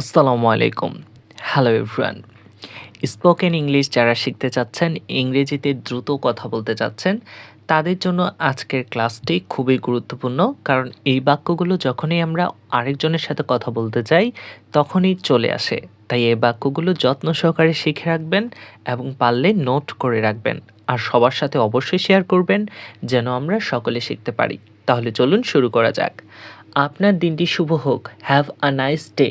আসসালামু আলাইকুম। Hello everyone spoken English যারা শিখতে চাচ্ছেন, ইংরেজিতে দ্রুত কথা বলতে চাচ্ছেন, তাদের জন্য আজকের ক্লাসটি খুবই গুরুত্বপূর্ণ, কারণ এই বাক্যগুলো যখনই আমরা আরেকজনের সাথে কথা বলতে যাই তখনই চলে আসে। তাই এই বাক্যগুলো যত্ন সহকারে শিখে রাখবেন এবং পারলে নোট করে রাখবেন। আর সবার সাথে অবশ্যই শেয়ার করবেন, যেন আমরা সকলে শিখতে পারি। তাহলে চলুন শুরু করা যাক। আপনার দিনটি শুভ হোক। হ্যাভ আ নাইস ডে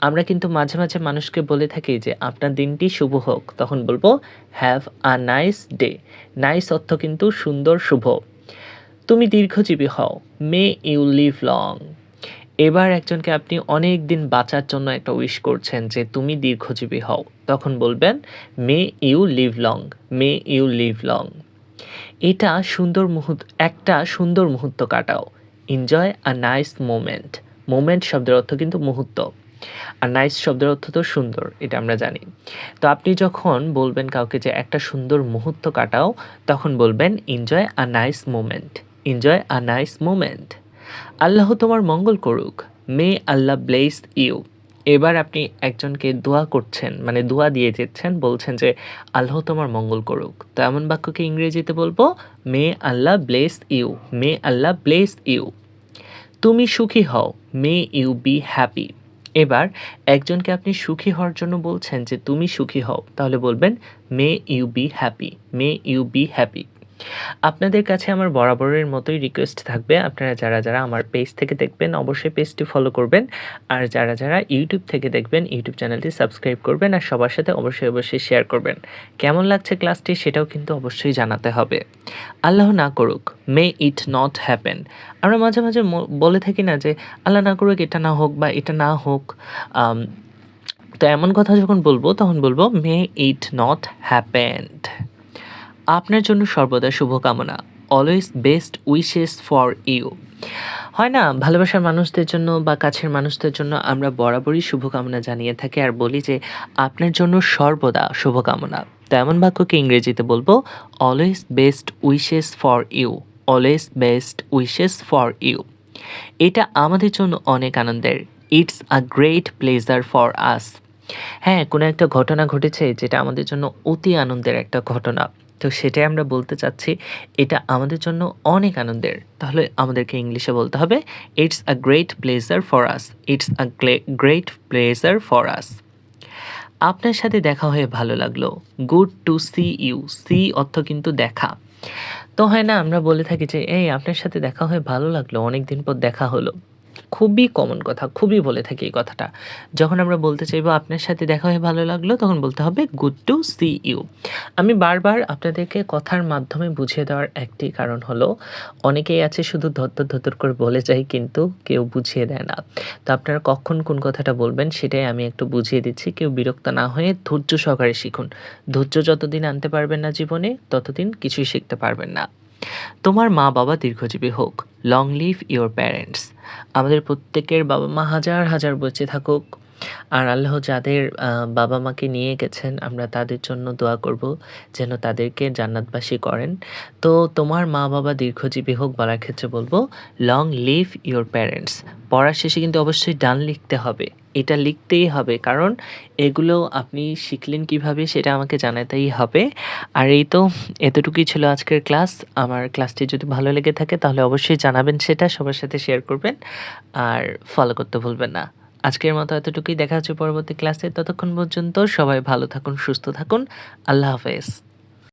আমরা কিন্তু মাঝে মাঝে মানুষকে বলে থাকি যে, আপনার দিনটি শুভ হোক। তখন বলব have a nice day nice অর্থ কিন্তু সুন্দর, শুভ। তুমি দীর্ঘজীবী হও। মে ইউ লিভ লং এবার একজনকে আপনি অনেক দিন বাঁচার জন্য একটা উইশ করছেন যে, তুমি দীর্ঘজীবী হও। তখন বলবেন may you live long may you live long এটা সুন্দর মুহূর্ত একটা সুন্দর মুহূর্ত কাটাও। Enjoy a nice moment moment শব্দের অর্থ কিন্তু মুহূর্ত। আর নাইস শব্দের অর্থ তো সুন্দর, এটা আমরা জানি। তো আপনি যখন বলবেন কাউকে যে একটা সুন্দর মুহূর্ত কাটাও, তখন বলবেন enjoy a nice moment enjoy a nice moment আল্লাহ তোমার মঙ্গল করুক মে আল্লাহ ব্লেস ইউ এবার আপনি একজনকে দোয়া করছেন মানে দোয়া দিয়ে দিচ্ছেন বলছেন যে, আল্লাহ তোমার মঙ্গল করুক। তো এমন বাক্যকে ইংরেজিতে বলব may Allah bless you may Allah bless you তুমি সুখী হও মে ইউ বি হ্যাপি এবার একজনকে আপনি সুখী হওয়ার জন্য বলছেন যে, তুমি সুখী হও। তাহলে বলবেন may you be happy may you be happy আপনাদের কাছে আমার বরাবরের মতোই রিকোয়েস্ট থাকবে। আপনারা যারা যারা আমার পেজ থেকে দেখবেন, অবশ্যই পেজটি ফলো করবেন। আর যারা যারা ইউটিউব থেকে দেখবেন ইউটিউব চ্যানেলটি সাবস্ক্রাইব করবেন আর সবার সাথে অবশ্যই অবশ্যই শেয়ার করবেন। কেমন লাগছে ক্লাসটি সেটাও কিন্তু অবশ্যই জানাতে হবে। আল্লাহ না করুক মে ইট নট হ্যাপেন আমরা মাঝে মাঝে বলে থাকি না যে, আল্লাহ না করুক, এটা না হোক বা এটা না হোক। তো এমন কথা যখন বলব, তখন বলব মে ইট নট হ্যাপেন্ড আপনার জন্য সর্বদা শুভকামনা। Always best wishes for you হয় না? ভালোবাসার মানুষদের জন্য বা কাছের মানুষদের জন্য আমরা বরাবরই শুভকামনা জানিয়ে থাকি আর বলি যে আপনার জন্য সর্বদা শুভকামনা। তো এমন বাক্যকে ইংরেজিতে বলব always best wishes for you always best wishes for you এটা আমাদের জন্য অনেক আনন্দের। It's a great pleasure for us হ্যাঁ কোনো একটা ঘটনা ঘটেছে যেটা আমাদের জন্য অতি আনন্দের একটা ঘটনা। তো সেটাই আমরা বলতে চাচ্ছি, এটা আমাদের জন্য অনেক আনন্দের। তাহলে আমাদেরকে ইংলিশে বলতে হবে it's a great pleasure for us it's a great pleasure for us আপনার সাথে দেখা হয়ে ভালো লাগল good to see you see অর্থ কিন্তু দেখা। তো হয় না, আমরা বলে থাকি যে, এই আপনার সাথে দেখা হয়ে ভালো লাগল অনেক দিন পর দেখা হলো। খুবই কমন কথা, খুবই বলে থাকি এই কথাটা। যখন আমরা বলতে চাইব আপনার সাথে দেখা হয়ে ভালো লাগল, তখন বলতে হবে, গুড টু সি ইউ। আমি বারবার আপনাদেরকে কথার মাধ্যমে বুঝিয়ে দেওয়ার একটি কারণ হলো, অনেকেই আছে শুধু ধত্তর ধত্তর করে বলে যায়, কিন্তু কেউ বুঝিয়ে দেয় না। তো আপনারা কখন কোন কথাটা বলবেন, সেটাই আমি একটু বুঝিয়ে দিচ্ছি। কেউ বিরক্ত না হয়ে ধৈর্য সহকারে শিখুন। ধৈর্য যতদিন আনতে পারবেন না জীবনে, ততদিন কিছুই শিখতে পারবেন না। তোমার মা বাবা দীর্ঘজীবী হোক লং লিভ ইওর প্যারেন্টস আমাদের প্রত্যেকের বাবা মা হাজার হাজার বেঁচে থাকুক। আর আল্লাহ যাদের বাবা মাকে নিয়ে গেছেন, আমরা তাদের জন্য দোয়া করব যেন তাদেরকে জান্নাতবাসী করেন। তো তোমার মা বাবা দীর্ঘজীবী হোক বলার ক্ষেত্রে বলব লং লিভ ইওর প্যারেন্টস পড়ার শেষে কিন্তু অবশ্যই ডান লিখতে হবে। এটা লিখতেই হবে, কারণ এগুলো আপনি শিখলেন কীভাবে সেটা আমাকে জানাতেই হবে। আর এই তো এতটুকুই ছিল আজকের ক্লাস। আমার ক্লাসটি যদি ভালো লেগে থাকে তাহলে অবশ্যই জানাবেন সেটা, সবার সাথে শেয়ার করবেন। আর ফলো করতে ভুলবেন না। আজকের মতো এতটুকুই। দেখা হচ্ছে পরবর্তী ক্লাসে ততক্ষণ পর্যন্ত সবাই ভালো থাকুন, সুস্থ থাকুন। আল্লাহ হাফেজ।